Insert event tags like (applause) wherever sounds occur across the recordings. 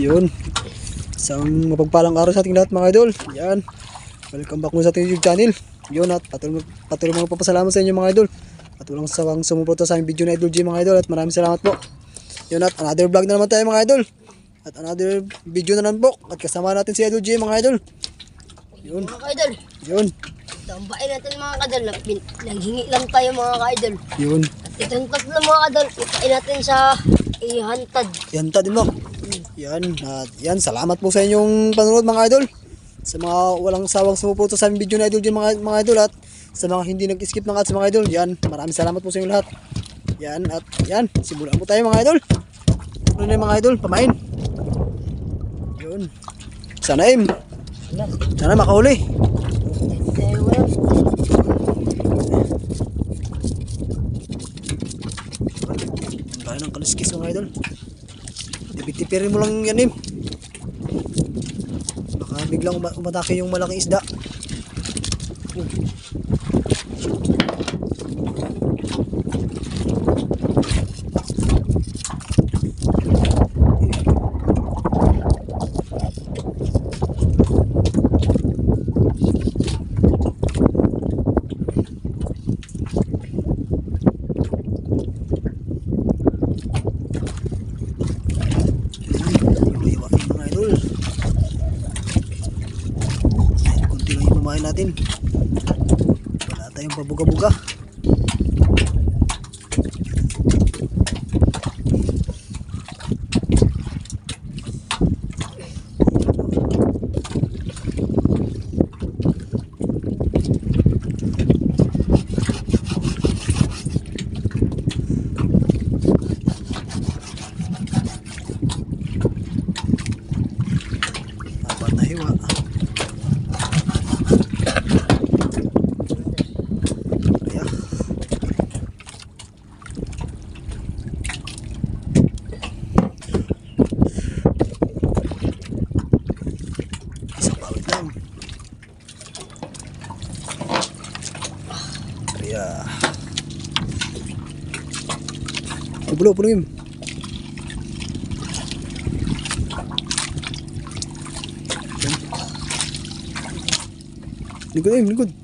Yun. Isang mapagpalang araw sa ating lahat mga idol. Yan. Welcome back mo sa ating YouTube channel. Yun at patuloy, patuloy mga papasalamat sa inyo mga idol. At walang sawang sumuporta sa aming video na Idol G mga idol. At maraming salamat po. Yun at another vlog na naman tayo mga idol. At another video na naman po. At kasama natin si Idol G mga idol. Yun. Mga kaidol, Yun. tambain natin mga. Nagpin- Naghingi lang tayo mga kaidol. Yun. At itong tatlo mga kaidol, ipain natin sa ihantad. Yan ta din mo. Yan. At yan. Salamat po sa inyong panonood mga idol. Sa mga walang sawang sumuporta sa video na idol G mga, mga idol. At sa mga hindi nag-skip ng ads mga idol. Yan. Maraming salamat po sa inyo lahat. Yan. At yan. Simulan po tayo mga idol. Ano na mga idol? Pamain. Yun. Sana im. Sana makahuli. Ang gaya ng kaliskis mga idol. Tipid-tipirin mo lang yan im. Baka biglang uma- umatake yung malaking isda. Liwa mga idol. Ayan, kunti lang yung pamain natin. Wala tayong pabuga-buga. Apat na hiwa. Kaya. Isang bawit lang. Kaya. Pulo, pulo yun. Likod ayun, likod.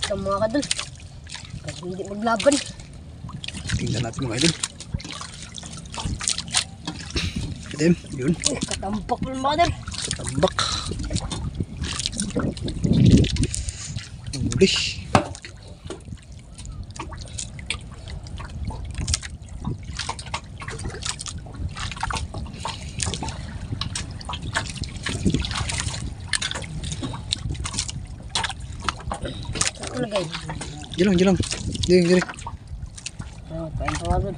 Maliit ang mga kaidol. Kasi hindi maglaban. Tingnan natin mga idol. Item, yun. Oh, katampak ng mga kaidol. Tambak. Ang Diyan lang. Diyan, diyan. Oh, pain pa kaidol.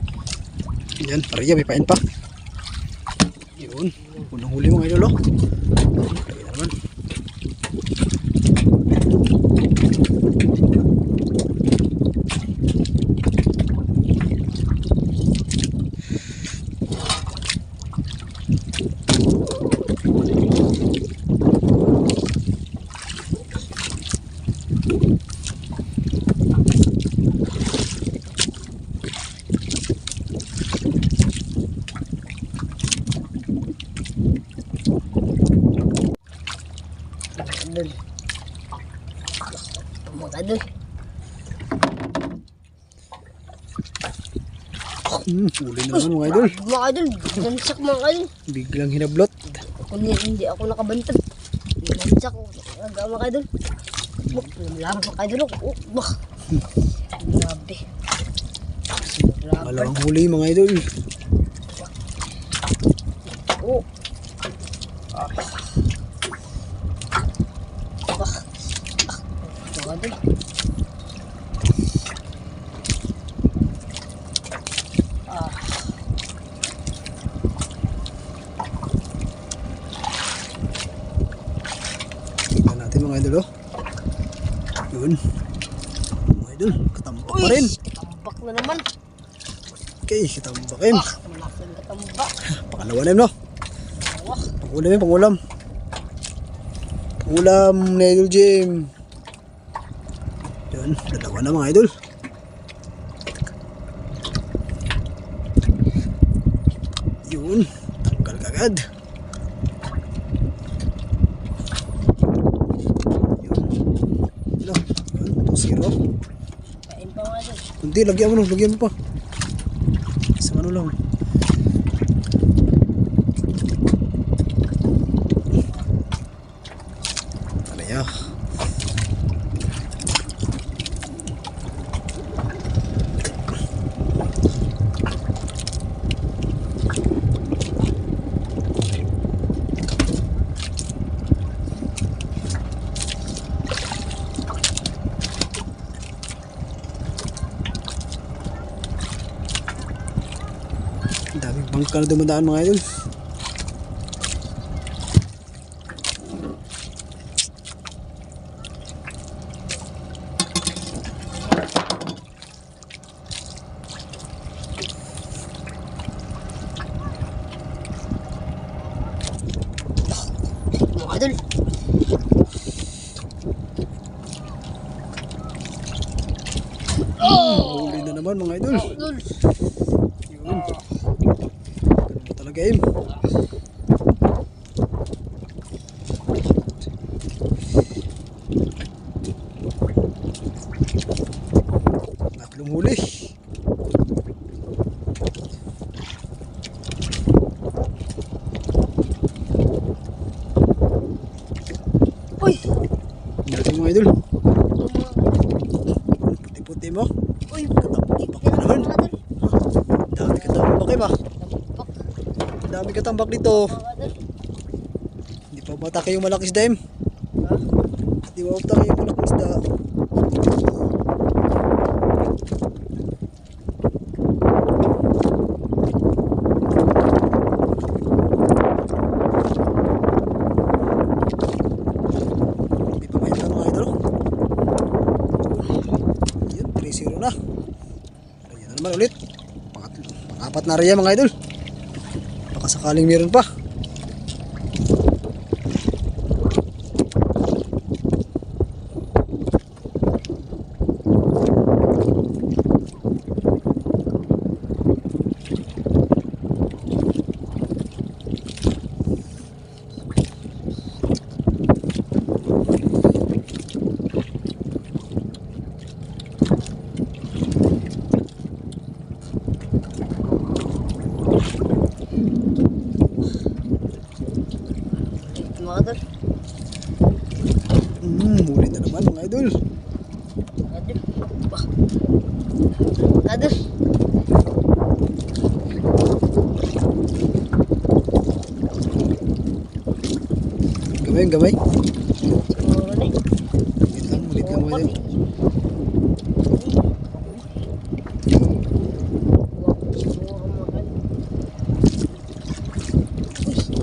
Yan, pariya, may pain pa. Yun. Unang huli mga idol, oh. Lagi na naman. Kaidol. Mga kaidol. Hmm, naman mga idol. Mga kaidol, gansak mga kaidol. Biglang hinablot. Kung hindi, hindi ako nakabantag. Gansak ko. Aga mga. Buk, lamang mga kaidol. Oh, bah. Grabe. Malawang huli mga idol. Oh. Ah. Ah. Ah. Mga idol. Ah. Tingnan natin mga idol oh. Yun. Mga idol, katambak pa rin. Tambak na naman. Okay, katambakin. Ah, malaking katambak. Pangalawa na yun no. Wah. Pangulam yun, pangulam. Pangulam na idol Jim. Yun, dalawa na mga idol. Yun, tanggal kagad. Yun. Ano? Yun, 2-0. Kain pa mga idol. Hindi, lagyan mo no, lagyan mo pa. Isang ano lang. Ano ya? Ang daming bangka na dumadaan mga idol. Idol. Huli na naman mga idol. Idol. Yun. game. Dami katambak dito. Hindi pa matake yung malaki isda. Ha? Hindi pa matake yung malaki isda. Hindi pa may mga idol. Yun, 3-0 na. Ayan na naman ulit. Pangatlo, pang-apat na rin mga idol. Sakaling meron pa. Mga idol. Hmm, huli na naman mga idol. Mga idol. Wah. Mga idol. Gamay, gamay. Siguro na eh. Ulit lang, ulit lang mga idol. Siguro mga idol. Uy. Uy.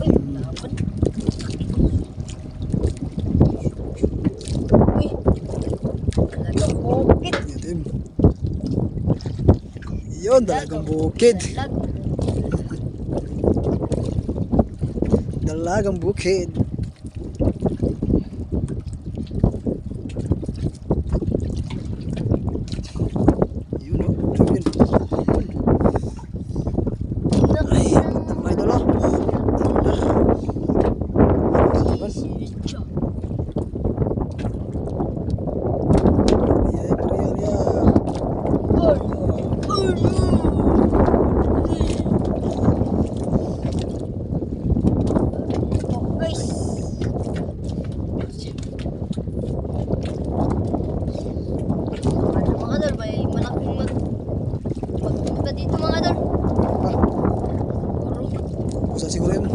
Laban. Uy. Talagang bukit. Itim. Yun, dalagang bukid. Dalag. Dalagang bukid. Yun o, yun. Ay, ganda mga idol o. Ayan, ayan, ayan. Guys, ito mga idol. Ah, Siguro. usa siguro yun.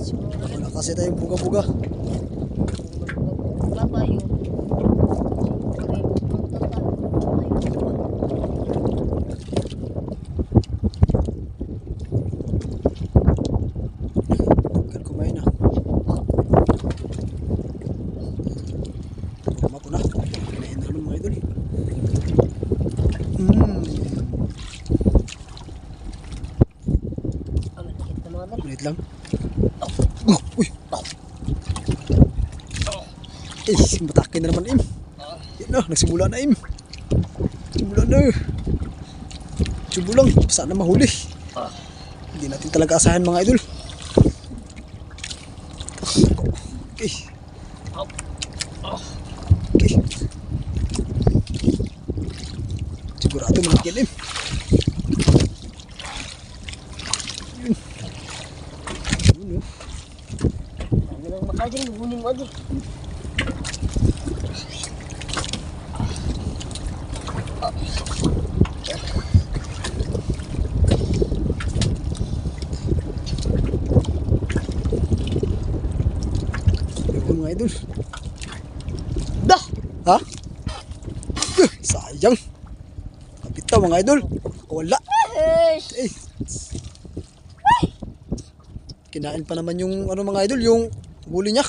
Siguro. Wala kasi tayong buga-buga. Babayo. Okay, punta tayo. Kan kumain na. Tama ko na. Kinain na naman mga idol. Hmm. Ang liit na mga idol. Minute lang. Oh, uy. Eh, matakin na naman im. Yan na, nagsimula na im. Simula na. Subo lang, sana mahuli. Hindi natin talaga asahan mga idol. Okay. Okay. Sigurado malaki im. Yun. Yun, oh. Huling mo idol. Yun mga idol. Dah! Ha? Sayang. Kapitaw mga idol. Wala. Eh. Kinain pa naman yung ano mga idol, yung huli niya.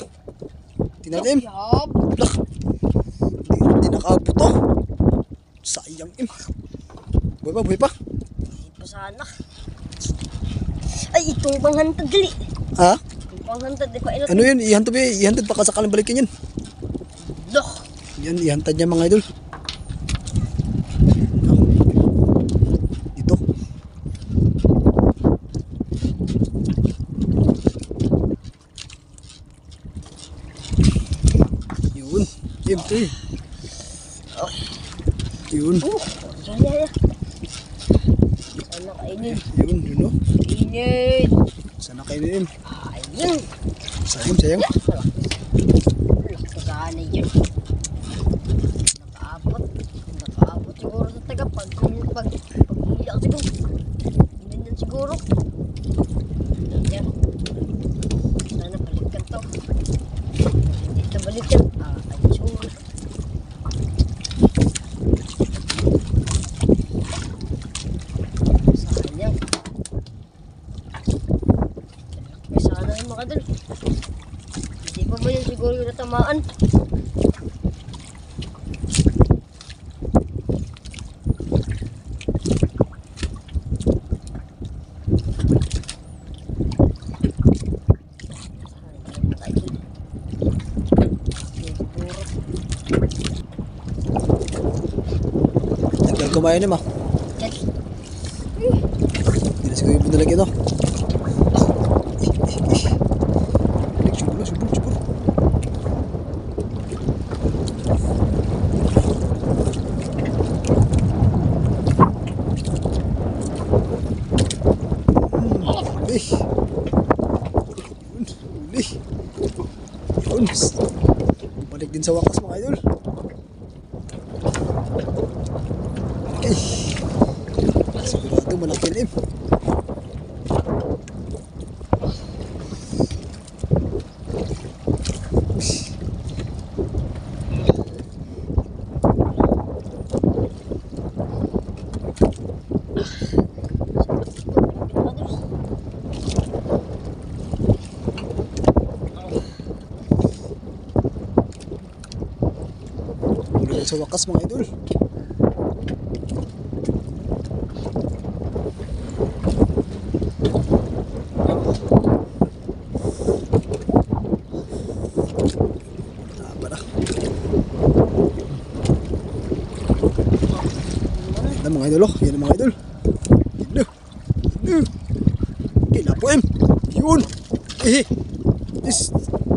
Tinalim. Lak. Hindi, hindi nakabuto. Sayang im. Buhay pa, buhay pa. Hindi pa sana. Ay, itong panghantad dali. Ha? Itong panghantad, di pa ilat. Ano yun? Ba? Ihantod baka sakalang balikin yun. Dah! Yan, ihantad niya mga idol. Ito. Yun. Yun. eh. Yun. Oh, yan, yan, yan. Sana kainin. Yun, yun o. Kainin. Sana kainin. Ayun. Sayang, sayang. Sana yun. Nakaabot. Nakaabot siguro sa taga pag pag pag ako siguro. Ganyan siguro. Yan. Sana balikan to. Hindi ito balikan. Ah, ay siguro. Sayang. May sana yung mga dal. Hindi pa ba yun siguro yung natamaan? Nagdal kumain naman. Hindi na siguro yung bundalag ito. Subur na, subur, subur. Hmm, eh. Yun, uli. Yun. Balik din sa wakas mga idol. Okay. Malaki rin. Huli sa wakas mga idol. Yan na mga idol oh. Yan na mga idol. Yan. Yan lapo em. Yun. Eh. Yes.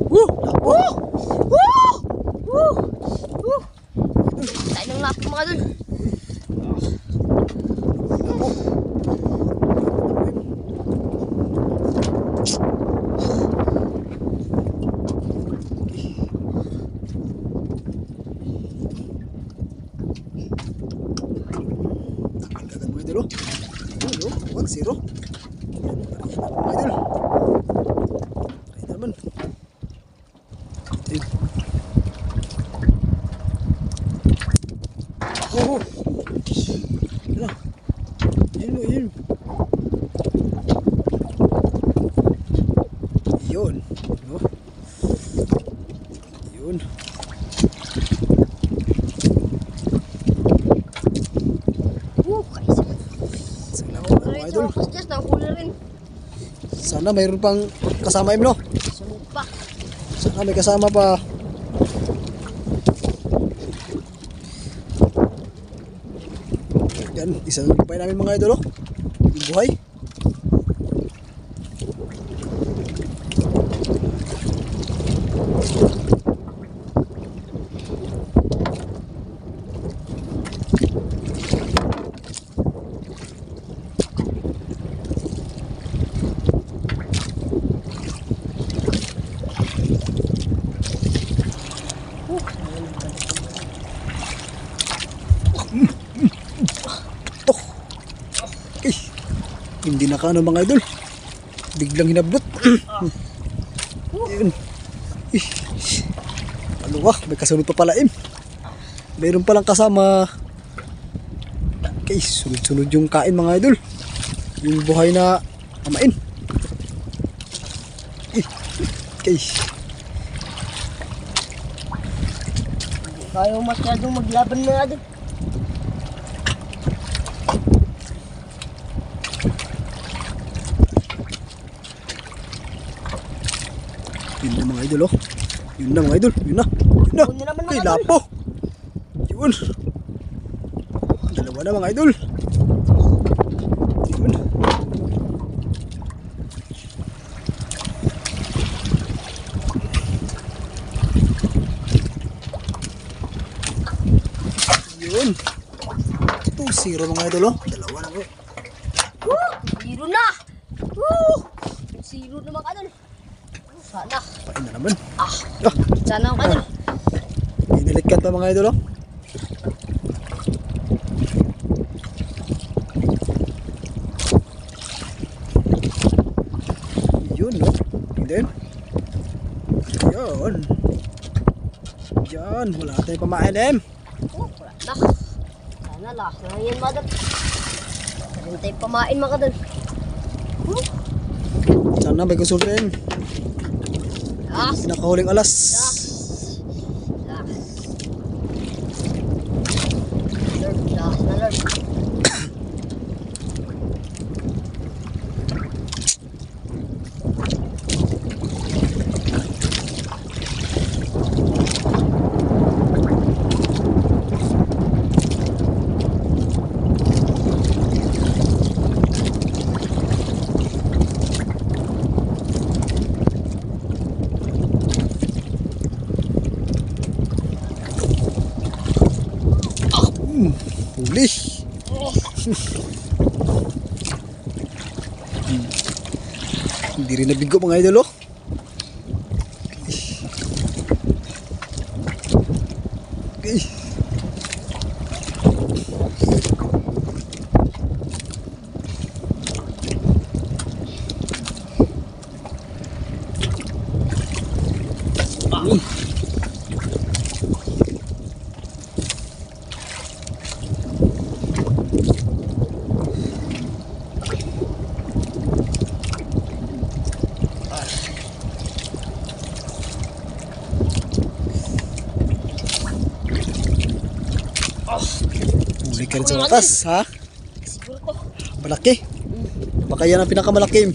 Woo. Lapo. Woo! Woo! Woo! Tayo ng lapi mga dul. Lapo. Takal agad mga idol oh. Yun, oh. Wag, zero. Yan, mga idol. Ay naman. Ayun. Oh, oh. Yan na. Yun mo, yun. Yun. Oh. Yun. Woo, kaisa. Salamat mga Diretso idol. ako just nahuli rin. Sana mayroon pang kasama im no. Sunod pa. Sana may kasama pa. Yan, isa na pa namin mga idol oh. Yung buhay. Eh, hindi na kano mga idol. Biglang hinablot. (clears throat) Yun. Eh, Aluwa, may kasunod pa pala im. Mayroon palang kasama. Okay, sunod-sunod yung kain mga idol. Yung buhay na kamain. Eh, okay. Tayo masyadong maglaban na agad. Yun na mga idol oh. Yun na mga idol. Yun na. Yun na. Yun naman, mga idol. lapo. Yun. Dalawa na mga idol. Yun. Yun. 2-0 mga idol oh. Dalawa na po. Woo! Zero na! Woo! Zero na mga kadol. Sana. Pain na naman. Ah, Ah, sana ang kadol. Inilikat pa mga idol oh. Yun no. And then. Yun. Yan. Wala tayong pamain em. Oh, wala na. Sana last na yan mga kadol. Sarin tayo pamain mga kadol. Woo! Sana may kusultin. Pinakahuling alas. Last. Last. Lord, last na Lord. Hmm. Huli. Oh, Hmm. Hindi rin nabigo mga idol oh. Okay. Yun. Wakas, ha? siguro to. Malaki. Baka yan ang pinakamalaki.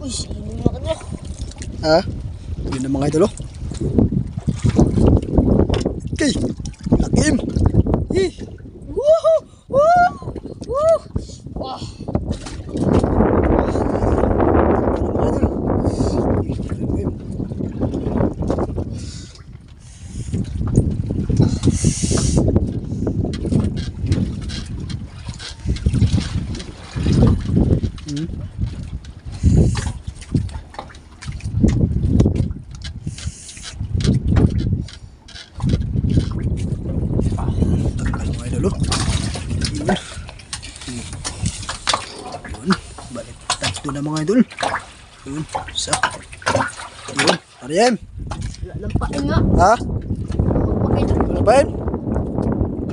Uy, sino yung mga? Ha? Yun ang mga idolo. Okay. Lakim. Eh. Woohoo! Woo! Woo! Wow! Ano mga idol? Hmm. Tagal mga idol, oh. Yun. Doon na mga idol. Yun. Isa. Yun. Ariem. Wala nang pain nga. Ha? Pain. Ano ba yun?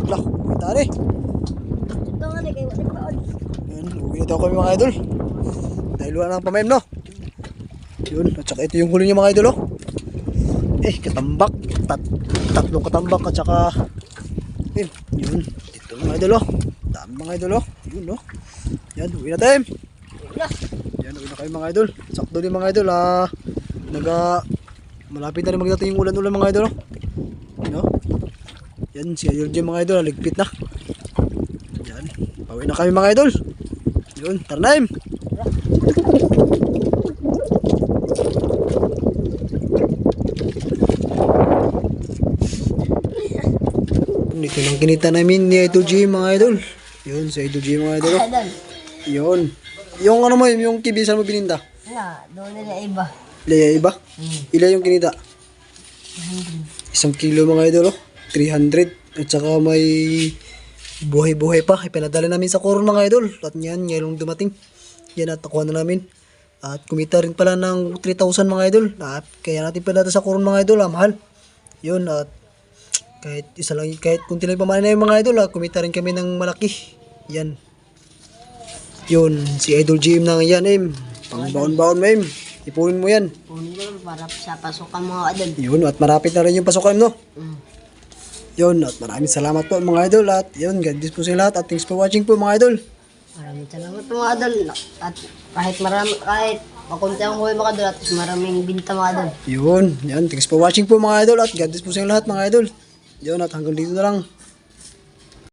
Wala. Kita rin. Ito nga na kayo. Wala paon. Yun. Uwi na daw kami mga idol. Dahil wala nang pamaim no. Yun. At saka ito yung huli niya mga idol oh. Eh, katambak. Tat tatlong katambak at saka yun. Yun. Ito mga idol oh. Dami mga idol oh. Yun oh. Yan. Uwi na tayo. Kayo mga idol. Sakto din mga idol ah. Naga malapit na rin magdating yung ulan-ulan mga idol. oh. No? Yan, si Idol Jim mga idol, ah, ligpit na. Yan, pauwi na kami mga idol. Yun, tara na Im. Dito lang kinita namin ni Idol Jim mga idol. Yun, si Idol Jim mga idol. oh. Idol. Yun. Yung ano mo, yung kibisan mo bininda. Nga, doon nila iba. Ilaya iba? Hmm. Ila yung kinita? Isang kilo mga idol, oh. 300. At saka may buhay-buhay pa. Ipinadala namin sa koron mga idol. At yan, ngayon dumating. Yan at nakuha na namin. At kumita rin pala ng 3,000 mga idol. At kaya natin pala sa koron mga idol, ah, mahal. Yun, at kahit isa lang, kahit kunti lang pamanin na yung mga idol, ah, kumita rin kami ng malaki. Yan. Yun, si Idol Jim na yan, em. Pang baon-baon mo, em. Ipunin mo yan. Punin ko lang para sa pasukan mga idol. Yun, at marapit na rin yung pasukan, no? Mm. Yun, at maraming salamat po mga idol. At yun, God bless po sa lahat. At thanks for watching po mga idol. Maraming salamat po mga idol. At kahit marami, kahit makunti ang buhay mga idol at maraming binta mga idol. Yun, yan. Thanks for watching po mga idol. At God bless po sa lahat mga idol. Yun, at hanggang dito na lang.